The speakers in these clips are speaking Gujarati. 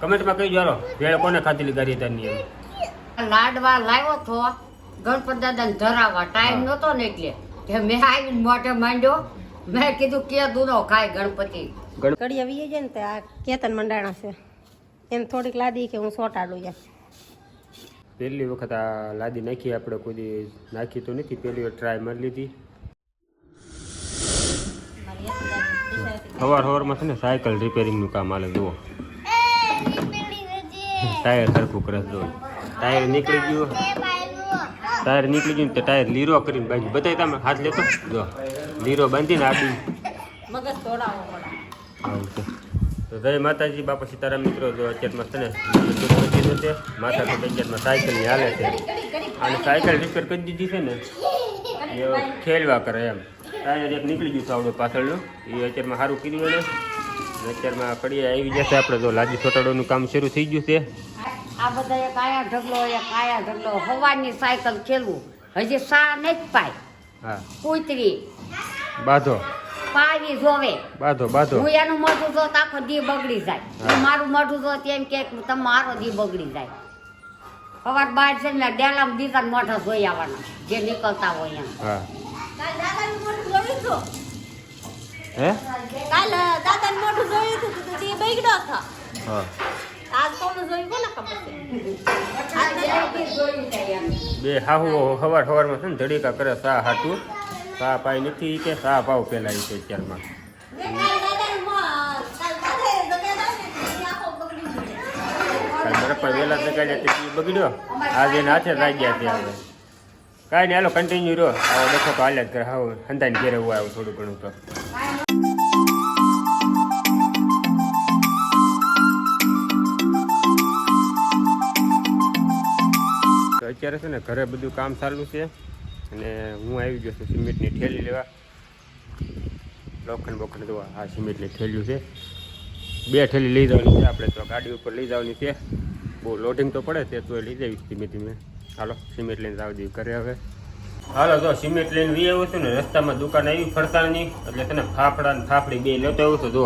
કમેન્ટમાં કહી જારો ભેળ કોને ખાધેલી ગારીદારની એમ. લાડવા લાવ્યો તો ગણપત દાદાને ધરાવવા ટાઈમ. નહોતો ને એટલે કે મેં આવીને મોઢે માંડ્યો મેં કીધું કે દૂધો ખાય ગણપતિ. ગણ કડી આવી જાય ને તે આ કેતન મંડાણા છે. એમ થોડીક લાદી કે હું સોટાડું યા પહેલી વખત આ લાદી નાખી આપણે કોઈ નાખી તો નથી પહેલી વાર ટ્રાય મારી લીધી. સવાર સવારમાં છે ને સાયકલ રિપેરિંગનું કામ હાલે જુઓ. ટાયર સરખું કરે દો ટાયર નીકળી ગયું. ટાયર નીકળી ગયું તે ટાયર લીરો કરીને બાંધી બતાવી તમે હાથ લેતો? જો. લીરો બાંધીને આપી મગજ તોડાવો તો જય માતાજી બાપા સીતારામ મિત્રો જો અત્યારમાં છે ને છે માથા તો અત્યારમાં સાયકલની હાલે છે. અને સાયકલ રિપેર કરી દીધી છે ને એ ખેલવા કરે એમ. ટાયર એક નીકળી ગયું છે આવડો પાછળનું. એ અત્યારમાં સારું કર્યું એને. અત્યારમાં કડીએ આવી જશે આપણે તો લાજી ચોટાડવાનું કામ શરૂ થઈ ગયું છે. આ બધા એક આયા ઢગલો એક આયા ઢગલો. હવાની સાયકલ ખેલવું. હજી સા નહીં પાય. હા. કૂતરી. બાધો. પાવી જોવે. બાધો બાધો. હું એનું મોઢું જો તો આખો દી બગડી જાય. મારું મોઢું જો તેમ કે તમારો દી બગડી જાય. સવાર બહાર છે ને ડેલા દીધા મોઢા જોઈ આવવાના જે નીકળતા હોય એમ. હા. હે? કાલ દાદાનું મોઢું જોયું હતું તો તે બગડો હતો. હા. આજ કોનું જોયું કોને ખબર બે હાહુ છે ને ધડીકા કરે સા હાટું. સા પાઈ નથી કે સા પાવ પેલા છે અત્યારમાં. બરફ વહેલા જગાડ્યા તે બગડ્યો. આજે એને હાથે લાગી ગયા ત્યાં હવે. કાંઈ નહીં હાલો કન્ટિન્યુ રહ્યો. આવો દેખો તો હાલ્યા જ કરે. હા હંતાઈને ઘેરે હું આવ્યું થોડું ઘણું તો. અત્યારે છે ને ઘરે બધું કામ ચાલુ છે અને હું આવી ગયો છું સિમેન્ટની થેલી લેવા. લોખંડ બોખંડ જોવા આ સિમેન્ટની થેલીઓ છે. બે થેલી લઈ જવાની છે આપણે તો ગાડી ઉપર લઈ જવાની છે. બહુ લોડિંગ તો પડે છે તો લઈ જઈશ ધીમે ધીમે. હાલો સિમેન્ટ લઈને જાવ દઈએ ઘરે હવે. હાલો જો સિમેન્ટ લઈને વી આવ્યો છું ને રસ્તામાં દુકાન આવી ફરસાણની એટલે તને ફાફડા ને ફાફડી બે લેતો આવ્યો છું જો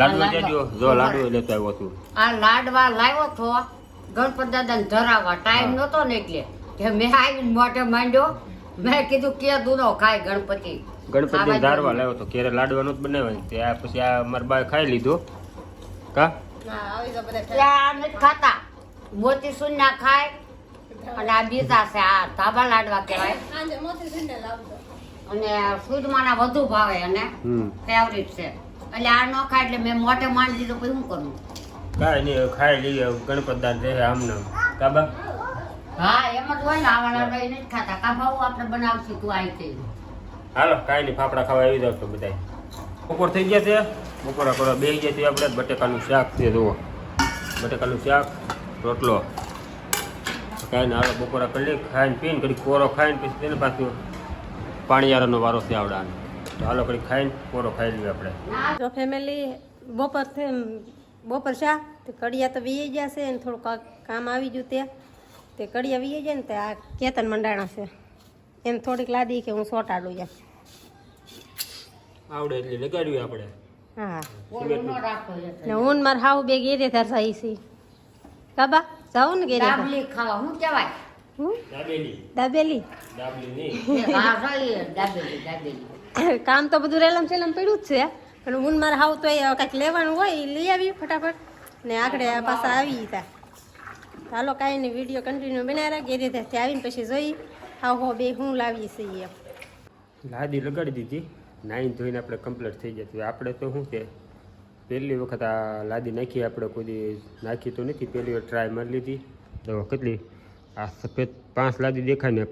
લાડવા દેજો જો લાડવો લેતો આવ્યો છું. આ લાડવા લાવ્યો તો ગણપત દાદાને ધરાવવા ટાઈમ. નહોતો ને એટલે કે મેં આવીને મોઢે માંડ્યો. મેં કીધું કે દૂધો ખાય ગણપતિ. ગણપતિ ધારવા લાવ્યો તો ઘેરે લાડવાનો જ બનાવ્યો. તે આ પછી આ મારા બાએ ખાઈ લીધો. કા? ખાતા. મોતી સુન્ના ખાય અને આ બીજા છે આ ધાબા લાડવા કહેવાય. અને સુદમાના વધુ ભાવે અને ફેવરિટ છે. એટલે આ ન ખાય એટલે મેં મોઢે માંડી દીધું પછી શું કરું? કાંઈ નહીં ખાઈ લઈએ ગણપત દાન રહે આમને. કાબા હા એમ જ હોય ને આવાના રહી નથી ખાતા. કાફાઓ આપણે બનાવશું તું આવી તે હાલો કાંઈ નહીં ફાફડા ખાવા આવી જાવ તો બધા બપોર થઈ ગયા છે? બપોરા કરવા બે ગયા છે આપણે. બટેકાનું શાક છે જુઓ. બટેકાનું શાક રોટલો. કાંઈ ને હાલો બપોરા કરી લઈ ખાઈને પીને ઘડી કોરો ખાઈને પછી તેને પાછું પાણીયારાનો વારો છે આવડાને તો હાલો ઘડી ખાઈને કોરો ખાઈ લઈએ આપણે. જો ફેમિલી બપોરથી બપોર શા? તે કડિયા તો વીએ ગયા છે અને થોડું કામ આવી ગયું તે. તે કડિયા વીએ જાય ને તે આ કેતન મંડાણા છે. એમ થોડીક લાદી કે હું સોટાડું યા આવડે એટલે લગાડ્યું આપણે. હા. ન રાખો એ ને હું ને મારા હાવ બે ગેરે ધરસાઈ છે કાબા જાઉં ને ગેરે ખાવા કહેવાય? દાબેલી. કામ તો બધું રેલમ સેલમ પડ્યું જ છે. હું ને હાવ તો એ કાંઈક લેવાનું હોય એ લઈ આવી ફટાફટ. ને આગળ પાછા આવી તા. હાલો, કાંઈ નહીં, વીડિયો કન્ટિન્યુ બનાવ્યા ગેરે ત્યાં આવીને પછી જોઈ. હાવ હો બે હું લાવી છીએ લાદી લગાડી દીધી. નાઈન ધોઈને આપણે કમ્પ્લીટ થઈ જતી. આપણે તો શું છે પહેલી વખત આ લાદી નાખી આપણે કોઈ નાખી તો નથી. પહેલી વાર ટ્રાય મારી લીધી. તો કેટલી? આ સફેદ પાંચ લાદી દેખાય ને,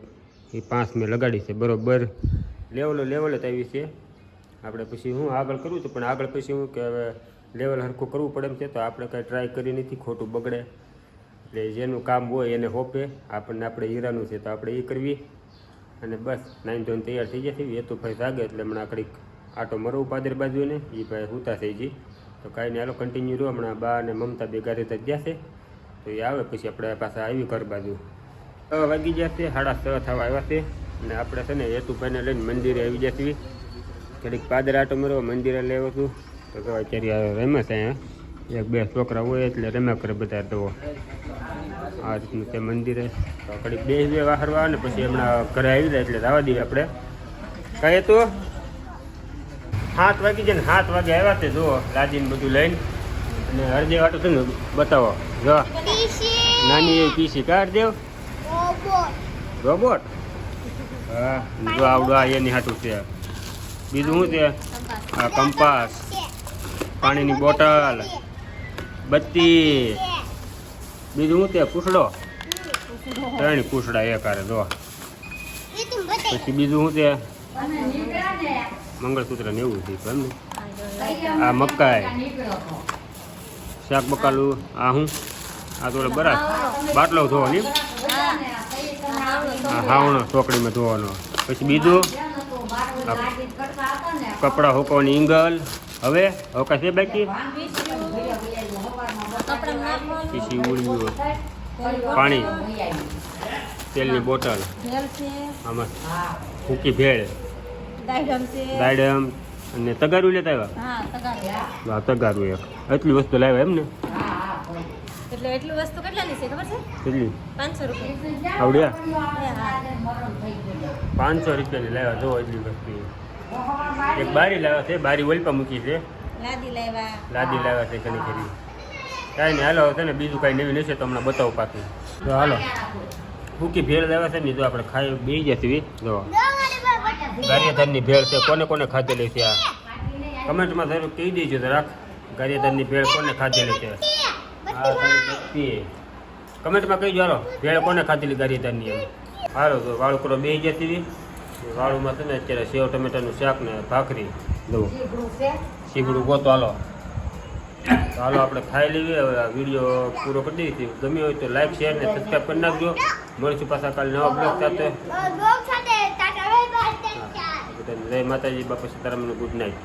એ પાંચ મેં લગાડી છે. બરોબર. લેવલો, લેવલ જ આવી છે. આપણે પછી હું આગળ કરું હતું પણ આગળ પછી હું કે હવે લેવલ હરખું કરવું પડે એમ છે તો આપણે કાંઈ ટ્રાય કરી નથી, ખોટું બગડે. એટલે જેનું કામ હોય એને હોપે. આપણને આપણે હીરાનું છે તો આપણે એ કરવી. અને બસ, નાઈન ધોઈને તૈયાર થઈ જશે એ તો ભાઈ જાગે એટલે હમણાં કડીક આટો મરવું પાદર બાજુને એ ભાઈ હુતા થઈ ગઈ. તો કાંઈ નહીં, હાલો કન્ટિન્યુ રહ્યો. હમણાં બા અને મમતા બે ગારે જ જશે તો એ આવે પછી આપણે પાછા આવી ઘર બાજુ. છ વાગી જશે સાડા છ થવા આવ્યા છે. અને આપણે છે ને હેતુભાઈને લઈને મંદિરે આવી જશે ઘડીક પાદર આટો મરવા મંદિરે લેવો છું. તો કહેવાય અત્યારે રમે છે એક બે છોકરા હોય એટલે રમ્યા કરે બધા તો. આ રીતનું તે મંદિરે. તો કડીક બે બે વાહરવા ને પછી હમણાં ઘરે આવી જાય એટલે જવા દઈએ આપણે. કહીએ તો સાત વાગી જાય ને સાત વાગે આવ્યા તે જુઓ લાદીને બધું લઈને. અને હરદેવ આટો છે ને બતાવો. જો. નાની એવી પીસી કાઢ દેવ રોબોટ હા જો આવડો આ એની હાટું છે. બીજું શું છે? આ કંપાસ. પાણીની બોટલ. બત્તી. બીજું શું છે? પૂછડો. ત્રણ પૂછડા એક હારે જો. પછી બીજું શું છે? મંગળસૂત્ર ને એવું થયું એમ આ મકાઈ. શાક બકાલું. આ હું આ તો બરાબર. બાટલો ધોવો નહીં આ હાવણો ચોકડીમાં ધોવાનો. પછી બીજું? કપડાં હુકવાની ઈંગલ. હવે હોકા છે બાકી? પછી ઉડ્યું પાણી. તેલની બોટલ. આમાં ફૂકી ભેળ. દાડમ અને તગારું લેતા આવ્યા? હા તગારું એક. એટલી વસ્તુ લાવ્યા એમ ને એટલે એટલી વસ્તુ પાંચસો રૂપિયા આવડ્યા? પાંચસો રૂપિયાની લાવ્યા. જો, એટલી વસ્તુ. એક બારી લાવ્યા છે બારી ઓલપા મૂકી છે. લાદી લાવ્યા. લાદી લાવ્યા છે ઘણી ખરી. કાંઈ નહીં હાલો છે ને બીજું કાંઈ નવી નહીં તો હમણાં બતાવું પાછું. તો હાલો. ફૂકી ભેળ લાવ્યા છે ને જો આપણે ખાઈ બે જતી જો. ગારિયાધાનની ભેળ છે કોને કોને ખાધેલી છે આ? કમેન્ટમાં જરૂર કહી દેજો જરાક ગારિયાધાનની ભેળ કોને ખાધેલી છે? કમેન્ટમાં કહી હાલો ભેળ કોને ખાધેલી ગારિયાધારની એમ? હાલો તો વાળું કરો બે જતી વાળુમાં છે ને અત્યારે સેવ ટમેટાનું શાક ને ભાખરી. દઉં. સીગડું ગોતો હાલો. તો હાલો આપણે ખાઈ લઈએ. હવે આ વીડિયો પૂરો કરી દીધી ગમ્યો હોય તો લાઈક શેર ને સબસ્ક્રાઈબ કરી નાખજો. મળીશું પાછા કાલે નવા બ્લોગ સાથે. જય માતાજી બાપા સીતારામનું ગુડ નાઇટ.